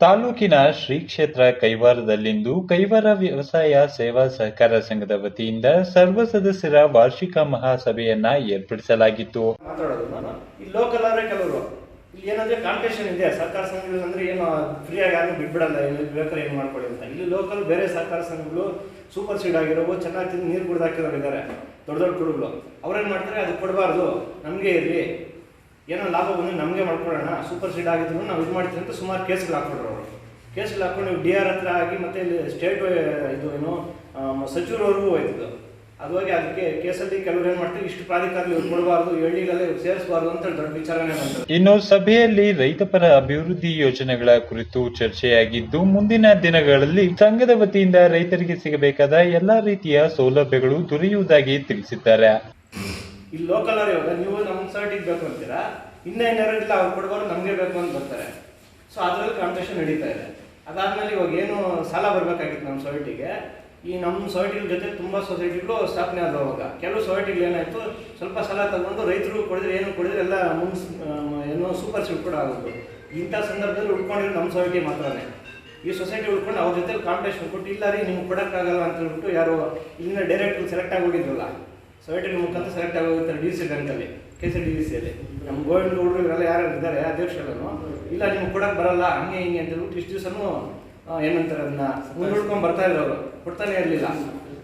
ತಾಲೂಕಿನ ಶ್ರೀ ಕ್ಷೇತ್ರ ಕೈವಾರದಲ್ಲಿಂದು ಕೈವಾರ ವ್ಯವಸಾಯ ಸೇವಾ ಸಹಕಾರ ಸಂಘದ ವತಿಯಿಂದ ಸರ್ವ ಸದಸ್ಯರ ವಾರ್ಷಿಕ ಮಹಾಸಭೆಯನ್ನ ಏರ್ಪಡಿಸಲಾಗಿತ್ತು. ಇಲ್ಲಿ ಏನಂದ್ರೆ ಕಾಂಪಿಟೇಷನ್ ಇದೆ. ಸರ್ಕಾರ ಸಂಘಗಳು ಅಂದ್ರೆ ಏನು ಫ್ರೀಯಾಗಿ ಯಾರು ಬಿಟ್ಬಿಡಲ್ಲ. ಏನು ಬೇಕಾದ್ರೆ ಏನು ಮಾಡ್ಕೊಳ್ಳಿ ಅಂತ. ಇಲ್ಲಿ ಲೋಕಲ್ ಬೇರೆ ಸರ್ಕಾರ ಸಂಘಗಳು ಸೂಪರ್ ಸೀಡ್ ಆಗಿರೋವು. ಚೆನ್ನಾಗಿ ತಿಂದು ನೀರು ಕುಡ್ದು ಇದ್ದಾರೆ ದೊಡ್ಡ ದೊಡ್ಡ ಕುಡುಗಳು. ಅವ್ರೇನು ಮಾಡ್ತಾರೆ? ಅದು ಕೊಡಬಾರ್ದು. ನಮಗೆ ಇರಲಿ. ಏನೋ ಲಾಭ ಬಂದು ನಮಗೆ ಮಾಡ್ಕೊಳ್ಳೋಣ ಸೂಪರ್ ಸೀಡ್ ಆಗಿದ್ರು ನಾವು ಇದು ಮಾಡ್ತೀವಿ ಅಂತ ಸುಮಾರು ಕೇಸ್ಗಳು ಹಾಕ್ಕೊಡ್ರು ಅವರು. ಕೇಸ್ಗಳು ಹಾಕೊಂಡು ನೀವು ಡಿ ಆರ್ ಹತ್ರ ಆಗಿ ಮತ್ತೆ ಇಲ್ಲಿ ಸ್ಟೇಟ್ ಇದು ಏನು ಸಚಿವರವರೆಗೂ ಅದು ಹೋಗಿ ಅದಕ್ಕೆ ಕೇಸಲ್ಲಿ ಕೆಲವರು ಏನು ಮಾಡ್ತೀವಿ ಇಷ್ಟು ಪ್ರಾಧಿಕಾರ ಇವ್ರು ಕೊಡಬಾರ್ದು, ಎಳ್ಳಿಗೆಲ್ಲ ಇವ್ರು ಸೇರಿಸಬಾರ್ದು ಅಂತ ದೊಡ್ಡ ವಿಚಾರಣೆ ಬಂತು. ಇನ್ನು ಸಭೆಯಲ್ಲಿ ರೈತಪರ ಅಭಿವೃದ್ಧಿ ಯೋಜನೆಗಳ ಕುರಿತು ಚರ್ಚೆಯಾಗಿದ್ದು, ಮುಂದಿನ ದಿನಗಳಲ್ಲಿ ಸಂಘದ ವತಿಯಿಂದ ರೈತರಿಗೆ ಸಿಗಬೇಕಾದ ಎಲ್ಲಾ ರೀತಿಯ ಸೌಲಭ್ಯಗಳು ದೊರೆಯುವುದಾಗಿ ತಿಳಿಸಿದ್ದಾರೆ. ಇಲ್ಲಿ ಲೋಕಲ್ ಅವ್ರು ಇವಾಗ ನೀವು ನಮ್ಮ ಸರ್ಟಿಗೆ ಬೇಕು ಅಂತೀರಾ? ಇನ್ನೂ ಏನಾರು ಇಲ್ಲ, ಅವ್ರು ಕೊಡಬಾರ್ದು, ನಮಗೆ ಬೇಕು ಅಂತ ಬರ್ತಾರೆ. ಸೊ ಅದರಲ್ಲಿ ಕಾಂಪಿಟೇಷನ್ ನಡೀತಾ ಇದೆ. ಅದಾದ್ಮೇಲೆ ಇವಾಗ ಏನು ಸಾಲ ಬರಬೇಕಾಗಿತ್ತು ನಮ್ಮ ಸೊಸೈಟಿಗೆ ಈ ನಮ್ಮ ಸೊಸೈಟಿಗಳ ಜೊತೆ ತುಂಬ ಸೊಸೈಟಿಗಳು ಸ್ಥಾಪನೆ ಆದವು ಅವಾಗ. ಕೆಲವು ಸೊಸೈಟಿಗಳು ಏನಾಯಿತು, ಸ್ವಲ್ಪ ಸಾಲ ತಗೊಂಡು ರೈತರು ಕೊಡಿದ್ರೆ ಏನು ಕೊಡಿದ್ರೆ ಎಲ್ಲ ಮುನ್ಸ್ ಏನೋ ಸೂಪರ್ ಸೀಟ್ ಕೂಡ ಆಗೋದು. ಇಂಥ ಸಂದರ್ಭದಲ್ಲಿ ಉಳ್ಕೊಂಡಿರೋ ನಮ್ಮ ಸೊಸೈಟಿ ಮಾತ್ರನೇ. ಈ ಸೊಸೈಟಿ ಉಳ್ಕೊಂಡು ಅವ್ರ ಜೊತೆ ಕಾಂಪಿಟೇಷನ್ ಕೊಟ್ಟು, ಇಲ್ಲ ರೀ, ನಿಮ್ಗೆ ಕೊಡೋಕ್ಕಾಗಲ್ಲ ಅಂತ ಹೇಳ್ಬಿಟ್ಟು ಯಾರು ಇಲ್ಲಿಂದ ಡೈರೆಕ್ಟ್ ಸೆಲೆಕ್ಟ್ ಆಗಿ ಹೋಗಿದ್ರಲ್ಲ. ಸೊಸೈಟಿ ಮುಖಾಂತರ ಸೆಲೆಕ್ಟ್ ಆಗೋಗಿರ್ತಾರೆ ಡಿ ಸಿ ಬ್ಯಾಂಕಲ್ಲಿ ಕೆ ಸಿ ಡಿ ಸಿಯಲ್ಲಿ ನಮ್ಮ ಗೋವಿಂದ ಹುಡುಗರು ಇವರೆಲ್ಲ ಯಾರು ಇದ್ದಾರೆ ಅಧ್ಯಕ್ಷರನ್ನು ಇಲ್ಲ, ನಿಮ್ಗೆ ಕೊಡಕ್ಕೆ ಬರಲ್ಲ, ಹಂಗೆ ಹಿಂಗೆ ಅಂತ ಹೇಳ್ಬಿಟ್ಟು ಇಷ್ಟು ದಿವಸನೂ ಏನಂತಾರೆ ಅದನ್ನ ಮುಂದೂಡ್ಕೊಂಡು ಬರ್ತಾ ಇದ್ರು ಅವರು ಕೊಡ್ತಾನೆ ಇರಲಿಲ್ಲ.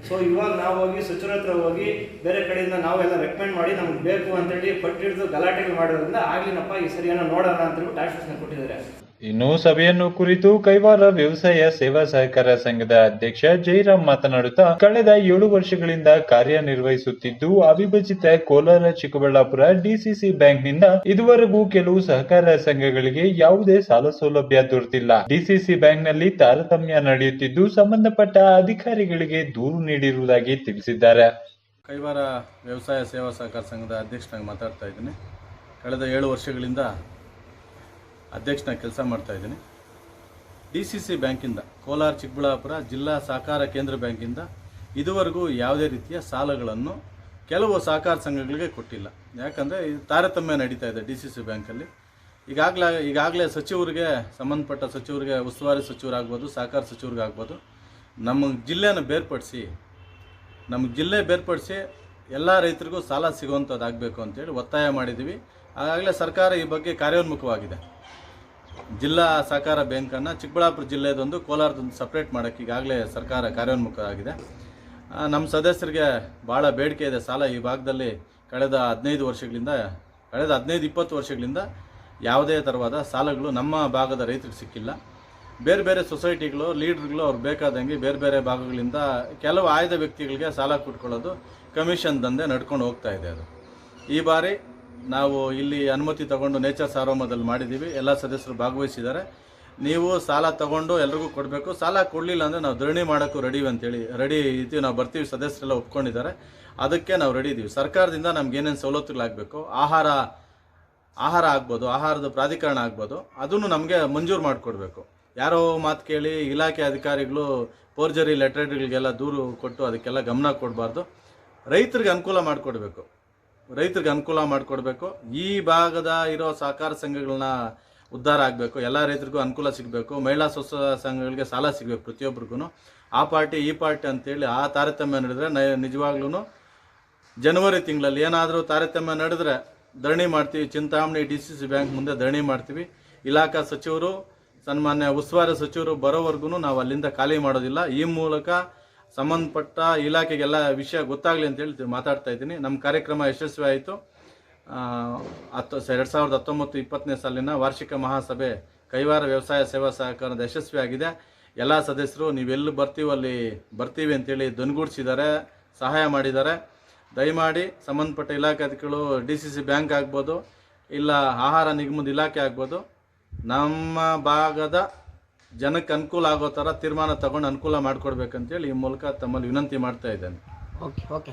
ಸೊ ಇವಾಗ ನಾವು ಹೋಗಿ, ಸಚಿವರ ಹತ್ರ ಹೋಗಿ, ಬೇರೆ ಕಡೆಯಿಂದ ನಾವೆಲ್ಲ ರೆಕಮೆಂಡ್ ಮಾಡಿ ನಮ್ಗೆ ಬೇಕು ಅಂತೇಳಿ ಪಟ್ಟಿಡ್ದು ಗಲಾಟೆಗಳು ಮಾಡೋದ್ರಿಂದ ಆಗ್ಲಿನಪ್ಪ ಈ ಸರಿ ಏನೋ ನೋಡೋಣ ಅಂತ ಹೇಳ್ಬಿಟ್ಟು ಆಶ್ವಾಸನೆ ಕೊಟ್ಟಿದ್ದಾರೆ. ಇನ್ನು ಸಭೆಯನ್ನು ಕುರಿತು ಕೈವಾರ ವ್ಯವಸಾಯ ಸೇವಾ ಸಹಕಾರ ಸಂಘದ ಅಧ್ಯಕ್ಷ ಜೈರಾಮ್ ಮಾತನಾಡುತ್ತಾ, ಕಳೆದ ಏಳು ವರ್ಷಗಳಿಂದ ಕಾರ್ಯನಿರ್ವಹಿಸುತ್ತಿದ್ದು, ಅವಿಭಜಿತ ಕೋಲಾರ ಚಿಕ್ಕಬಳ್ಳಾಪುರ ಡಿಸಿಸಿ ಬ್ಯಾಂಕ್ನಿಂದ ಇದುವರೆಗೂ ಕೆಲವು ಸಹಕಾರ ಸಂಘಗಳಿಗೆ ಯಾವುದೇ ಸಾಲ ಸೌಲಭ್ಯ ದೊರೆತಿಲ್ಲ. ಡಿಸಿಸಿ ಬ್ಯಾಂಕ್ನಲ್ಲಿ ತಾರತಮ್ಯ ನಡೆಯುತ್ತಿದ್ದು, ಸಂಬಂಧಪಟ್ಟ ಅಧಿಕಾರಿಗಳಿಗೆ ದೂರು ನೀಡಿರುವುದಾಗಿ ತಿಳಿಸಿದ್ದಾರೆ. ಕೈವಾರ ವ್ಯವಸಾಯ ಸೇವಾ ಸಹಕಾರ ಸಂಘದ ಅಧ್ಯಕ್ಷನಾಗಿ ಮಾತಾಡ್ತಾ ಇದ್ದೀನಿ. ಕಳೆದ ಏಳು ವರ್ಷಗಳಿಂದ ಅಧ್ಯಕ್ಷನಾಗಿ ಕೆಲಸ ಮಾಡ್ತಾ ಇದ್ದೀನಿ. ಡಿ ಸಿ ಸಿ ಬ್ಯಾಂಕಿಂದ, ಕೋಲಾರ ಚಿಕ್ಕಬಳ್ಳಾಪುರ ಜಿಲ್ಲಾ ಸಹಕಾರ ಕೇಂದ್ರ ಬ್ಯಾಂಕಿಂದ ಇದುವರೆಗೂ ಯಾವುದೇ ರೀತಿಯ ಸಾಲಗಳನ್ನು ಕೆಲವು ಸಹಕಾರ ಸಂಘಗಳಿಗೆ ಕೊಟ್ಟಿಲ್ಲ. ಯಾಕಂದರೆ ಇದು ತಾರತಮ್ಯ ನಡೀತಾ ಇದೆ ಡಿ ಸಿ ಸಿ ಬ್ಯಾಂಕಲ್ಲಿ. ಈಗಾಗಲೇ ಈಗಾಗಲೇ ಸಚಿವರಿಗೆ ಸಂಬಂಧಪಟ್ಟ ಸಚಿವರಿಗೆ, ಉಸ್ತುವಾರಿ ಸಚಿವರಾಗ್ಬೋದು, ಸಹಕಾರ ಸಚಿವರಿಗಾಗ್ಬೋದು, ನಮ್ಮ ಜಿಲ್ಲೆಯನ್ನು ಬೇರ್ಪಡಿಸಿ, ನಮ್ಮ ಜಿಲ್ಲೆ ಬೇರ್ಪಡಿಸಿ ಎಲ್ಲ ರೈತರಿಗೂ ಸಾಲ ಸಿಗುವಂಥದ್ದಾಗಬೇಕು ಅಂತೇಳಿ ಒತ್ತಾಯ ಮಾಡಿದ್ದೀವಿ. ಆಗಾಗಲೇ ಸರ್ಕಾರ ಈ ಬಗ್ಗೆ ಕಾರ್ಯೋನ್ಮುಖವಾಗಿದೆ. ಜಿಲ್ಲಾ ಸಹಕಾರ ಬ್ಯಾಂಕನ್ನು ಚಿಕ್ಕಬಳ್ಳಾಪುರ ಜಿಲ್ಲೆದೊಂದು ಕೋಲಾರದೊಂದು ಸಪ್ರೇಟ್ ಮಾಡೋಕ್ಕೆ ಈಗಾಗಲೇ ಸರ್ಕಾರ ಕಾರ್ಯೋನ್ಮುಖ ಆಗಿದೆ. ನಮ್ಮ ಸದಸ್ಯರಿಗೆ ಭಾಳ ಬೇಡಿಕೆ ಇದೆ. ಸಾಲ ಈ ಭಾಗದಲ್ಲಿ ಕಳೆದ ಹದಿನೈದು ವರ್ಷಗಳಿಂದ, ಕಳೆದ ಹದಿನೈದು ಇಪ್ಪತ್ತು ವರ್ಷಗಳಿಂದ ಯಾವುದೇ ಥರವಾದ ಸಾಲಗಳು ನಮ್ಮ ಭಾಗದ ರೈತರಿಗೆ ಸಿಕ್ಕಿಲ್ಲ. ಬೇರೆ ಬೇರೆ ಸೊಸೈಟಿಗಳು, ಲೀಡ್ರ್ಗಳು ಅವ್ರು ಬೇಕಾದಂಗೆ ಬೇರೆ ಬೇರೆ ಭಾಗಗಳಿಂದ ಕೆಲವು ಆಯ್ದ ವ್ಯಕ್ತಿಗಳಿಗೆ ಸಾಲ ಕೊಟ್ಕೊಳ್ಳೋದು ಕಮಿಷನ್ ದಂಧೆ ನಡ್ಕೊಂಡು ಹೋಗ್ತಾ ಇದೆ ಅದು. ಈ ಬಾರಿ ನಾವು ಇಲ್ಲಿ ಅನುಮತಿ ತಗೊಂಡು ನೇಚರ್ ಸಾರೋಮದಲ್ಲಿ ಮಾಡಿದ್ದೀವಿ. ಎಲ್ಲ ಸದಸ್ಯರು ಭಾಗವಹಿಸಿದ್ದಾರೆ. ನೀವು ಸಾಲ ತಗೊಂಡು ಎಲ್ರಿಗೂ ಕೊಡಬೇಕು. ಸಾಲ ಕೊಡಲಿಲ್ಲ ಅಂದರೆ ನಾವು ಧರಣಿ ಮಾಡೋಕ್ಕೂ ರೆಡಿ ಅಂತೇಳಿ ರೆಡಿ ಇದ್ದೀವಿ. ನಾವು ಬರ್ತೀವಿ. ಸದಸ್ಯರೆಲ್ಲ ಒಪ್ಕೊಂಡಿದ್ದಾರೆ. ಅದಕ್ಕೆ ನಾವು ರೆಡಿ ಇದ್ದೀವಿ. ಸರ್ಕಾರದಿಂದ ನಮ್ಗೆ ಏನೇನು ಸವಲತ್ತುಗಳಾಗಬೇಕು ಆಹಾರ ಆಹಾರ ಆಗ್ಬೋದು, ಆಹಾರದ ಪ್ರಾಧಿಕರಣ ಆಗ್ಬೋದು. ಅದನ್ನು ನಮಗೆ ಮಂಜೂರು ಮಾಡಿಕೊಡ್ಬೇಕು. ಯಾರೋ ಮಾತು ಕೇಳಿ, ಇಲಾಖೆ ಅಧಿಕಾರಿಗಳು ಫೋರ್ಜರಿ ಲೆಟ್ರೇಟ್ಗಳಿಗೆಲ್ಲ ದೂರು ಕೊಟ್ಟು ಅದಕ್ಕೆಲ್ಲ ಗಮನ ಕೊಡಬಾರ್ದು. ರೈತರಿಗೆ ಅನುಕೂಲ ಮಾಡಿಕೊಡ್ಬೇಕು. ರೈತರಿಗೆ ಅನುಕೂಲ ಮಾಡಿಕೊಡ್ಬೇಕು. ಈ ಭಾಗದ ಇರೋ ಸಹಕಾರ ಸಂಘಗಳನ್ನ ಉದ್ಧಾರ ಆಗಬೇಕು. ಎಲ್ಲ ರೈತರಿಗೂ ಅನುಕೂಲ ಸಿಗಬೇಕು. ಮಹಿಳಾ ಸ್ವಸ ಸಂಘಗಳಿಗೆ ಸಾಲ ಸಿಗಬೇಕು ಪ್ರತಿಯೊಬ್ಬರಿಗೂ ಆ ಪಾರ್ಟಿ, ಈ ಪಾರ್ಟಿ ಅಂತೇಳಿ ಆ ತಾರತಮ್ಯ ನಡೆದ್ರೆ ನಿಜವಾಗ್ಲೂ ಜನವರಿ ತಿಂಗಳಲ್ಲಿ ಏನಾದರೂ ತಾರತಮ್ಯ ನಡೆದ್ರೆ ಧರಣಿ ಮಾಡ್ತೀವಿ. Chintamani D C C bank ಮುಂದೆ ಧರಣಿ ಮಾಡ್ತೀವಿ. ಇಲಾಖಾ ಸಚಿವರು, ಸನ್ಮಾನ್ಯ ಉಸ್ತುವಾರಿ ಸಚಿವರು ಬರೋವರೆಗೂ ನಾವು ಅಲ್ಲಿಂದ ಖಾಲಿ ಮಾಡೋದಿಲ್ಲ. ಈ ಮೂಲಕ ಸಂಬಂಧಪಟ್ಟ ಇಲಾಖೆಗೆಲ್ಲ ವಿಷಯ ಗೊತ್ತಾಗಲಿ ಅಂತೇಳಿ ಮಾತಾಡ್ತಾ ಇದ್ದೀನಿ. ನಮ್ಮ ಕಾರ್ಯಕ್ರಮ ಯಶಸ್ವಿ ಆಯಿತು. ಹತ್ತು ಎರಡು ಸಾವಿರದ ಹತ್ತೊಂಬತ್ತು ಇಪ್ಪತ್ತನೇ ಸಾಲಿನ ವಾರ್ಷಿಕ ಮಹಾಸಭೆ ಕೈವಾರ ವ್ಯವಸಾಯ ಸೇವಾ ಸಹಕಾರದ ಯಶಸ್ವಿಯಾಗಿದೆ ಎಲ್ಲ ಸದಸ್ಯರು, ನೀವೆಲ್ಲಿ ಬರ್ತೀವಿ, ಅಲ್ಲಿ ಬರ್ತೀವಿ ಅಂತೇಳಿ ದನ್ಗೂಡ್ಸಿದ್ದಾರೆ, ಸಹಾಯ ಮಾಡಿದ್ದಾರೆ. ದಯಮಾಡಿ ಸಂಬಂಧಪಟ್ಟ ಇಲಾಖೆ ಅಧಿಕಾರಿಗಳು, ಡಿ ಸಿ ಸಿ ಬ್ಯಾಂಕ್ ಆಗ್ಬೋದು, ಇಲ್ಲ ಆಹಾರ ನಿಗಮದ ಇಲಾಖೆ ಆಗ್ಬೋದು, ನಮ್ಮ ಭಾಗದ ಜನಕ್ಕೆ ಅನುಕೂಲ ಆಗೋ ಥರ ತೀರ್ಮಾನ ತಗೊಂಡು ಅನುಕೂಲ ಮಾಡಿಕೊಡ್ಬೇಕಂತೇಳಿ ಈ ಮೂಲಕ ತಮ್ಮಲ್ಲಿ ವಿನಂತಿ ಮಾಡ್ತಾ ಇದ್ದೇನೆ. Okay okay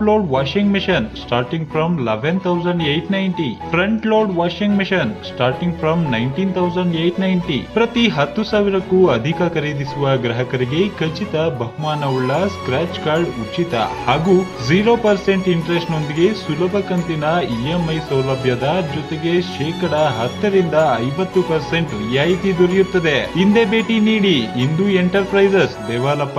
load washing machine starting from eleven thousand eight ninety front load washing machine starting from nineteen thousand eight ninety ಪ್ರತಿ ಹತ್ತು ಸಾವಿರಕ್ಕೂ ಅಧಿಕ ಖರೀದಿಸುವ ಗ್ರಾಹಕರಿಗೆ ಖಚಿತ ಬಹುಮಾನವುಳ್ಳ ಸ್ಕ್ರಾಚ್ ಕಾರ್ಡ್ ಉಚಿತ. ಹಾಗೂ ಝೀರೋ ಪರ್ಸೆಂಟ್ ಇಂಟ್ರೆಸ್ಟ್ ನೊಂದಿಗೆ ಸುಲಭ ಕಂತಿನ ಇಎಂಐ ಸೌಲಭ್ಯದ ಜೊತೆಗೆ ಶೇಕಡ ಹತ್ತರಿಂದ ಐವತ್ತು ಪರ್ಸೆಂಟ್ ರಿಯಾಯಿತಿ ದೊರೆಯುತ್ತದೆ. ಹಿಂದೆ ಭೇಟಿ ನೀಡಿ ಇಂದು enterprises Devalappa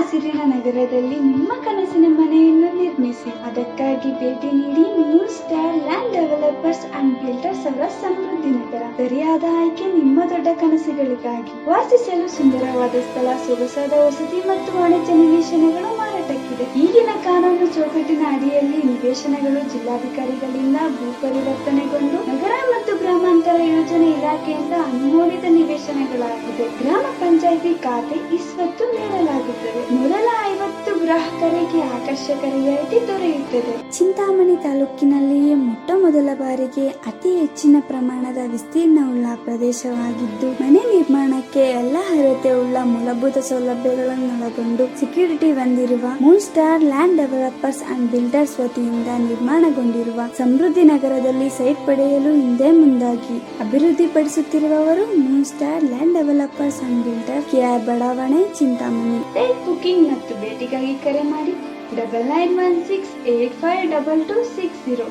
ಹಸಿರಿನ ನಗರದಲ್ಲಿ ನಿಮ್ಮ ಕನಸಿನ ಮನೆಯನ್ನು ನಿರ್ಮಿಸಿ. ಅದಕ್ಕಾಗಿ ಭೇಟಿ ನೀಡಿ moon star land developers and builders ಅವರ ಸಮೃದ್ಧಿ ನಗರ ಸರಿಯಾದ ಆಯ್ಕೆ ನಿಮ್ಮ ದೊಡ್ಡ ಕನಸುಗಳಿಗಾಗಿ. ವಾಸಿಸಲು ಸುಂದರವಾದ ಸ್ಥಳ, ಸೊಗಸಾದ ವಸತಿ ಮತ್ತು ವಾಣಿಜ್ಯ ನಿವೇಶನಗಳು ಮಾರಾಟಕ್ಕಿದೆ. ಈಗಿನ ಕಾನೂನು ಚೌಕಟ್ಟಿನ ಅಡಿಯಲ್ಲಿ ನಿವೇಶನಗಳು ಜಿಲ್ಲಾಧಿಕಾರಿಗಳಿಂದ ಭೂ ಪರಿವರ್ತನೆಗೊಂಡು ನಗರ ಮತ್ತು ಗ್ರಾಮಾಂತರ ಯೋಜನೆ ಇಲಾಖೆಯಿಂದ ಅನುಮೋದಿತ ನಿವೇಶನಗಳಾಗಿದೆ ರಿಯಾಯಿತಿ ದೊರೆಯುತ್ತದೆ. ಚಿಂತಾಮಣಿ ತಾಲೂಕಿನಲ್ಲಿಯೇ ಮೊಟ್ಟ ಮೊದಲ ಬಾರಿಗೆ ಅತಿ ಹೆಚ್ಚಿನ ಪ್ರಮಾಣದ ವಿಸ್ತೀರ್ಣವುಳ್ಳ ಪ್ರದೇಶವಾಗಿದ್ದು ಮನೆ ನಿರ್ಮಾಣಕ್ಕೆ ಎಲ್ಲ ಅರ್ಹತೆ ಉಳ್ಳ ಮೂಲಭೂತ ಸೌಲಭ್ಯಗಳನ್ನು ಒಳಗೊಂಡು ಸೆಕ್ಯೂರಿಟಿ ಹೊಂದಿರುವ moon star land developers and builders ವತಿಯಿಂದ ನಿರ್ಮಾಣಗೊಂಡಿರುವ ಸಮೃದ್ಧಿ ನಗರದಲ್ಲಿ ಸೈಟ್ ಪಡೆಯಲು ಹಿಂದೆ ಮುಂದಾಗಿ ಅಭಿವೃದ್ಧಿಪಡಿಸುತ್ತಿರುವವರು moon star land developers and builder KR ಬಡಾವಣೆ ಚಿಂತಾಮಣಿ. ಸೈಟ್ ಬುಕಿಂಗ್ ಮತ್ತು ಭೇಟಿಗಾಗಿ ಕರೆ ಮಾಡಿ. double nine one six eight five double two six zero.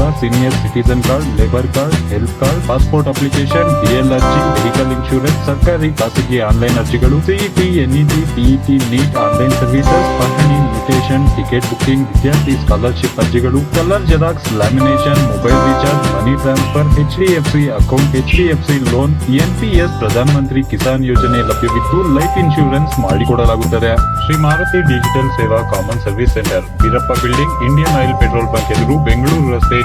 senior citizen card labour card health card passport application DL ಅರ್ಜಿ ಮೆಡಿಕಲ್ ಇನ್ಶೂರೆನ್ಸ್ ಸರ್ಕಾರಿ ಖಾಸಗಿ online ಅರ್ಜಿಗಳು CET NET PET NEET online services ಪಹಣಿ mutation ticket booking ವಿದ್ಯಾರ್ಥಿ scholarship ಅರ್ಜಿಗಳು colour xerox lamination mobile recharge money transfer H DF C account H DF C loan NPS Pradhan Mantri Kisan Yojana ಲಭ್ಯವಿದ್ದು life insurance ಮಾಡಿಕೊಡಲಾಗುತ್ತದೆ. Shri Maruti digital Seva common service centre Veerappa building Indian oil petrol bunk ಎದುರು ಬೆಂಗಳೂರು ರಸ್ತೆ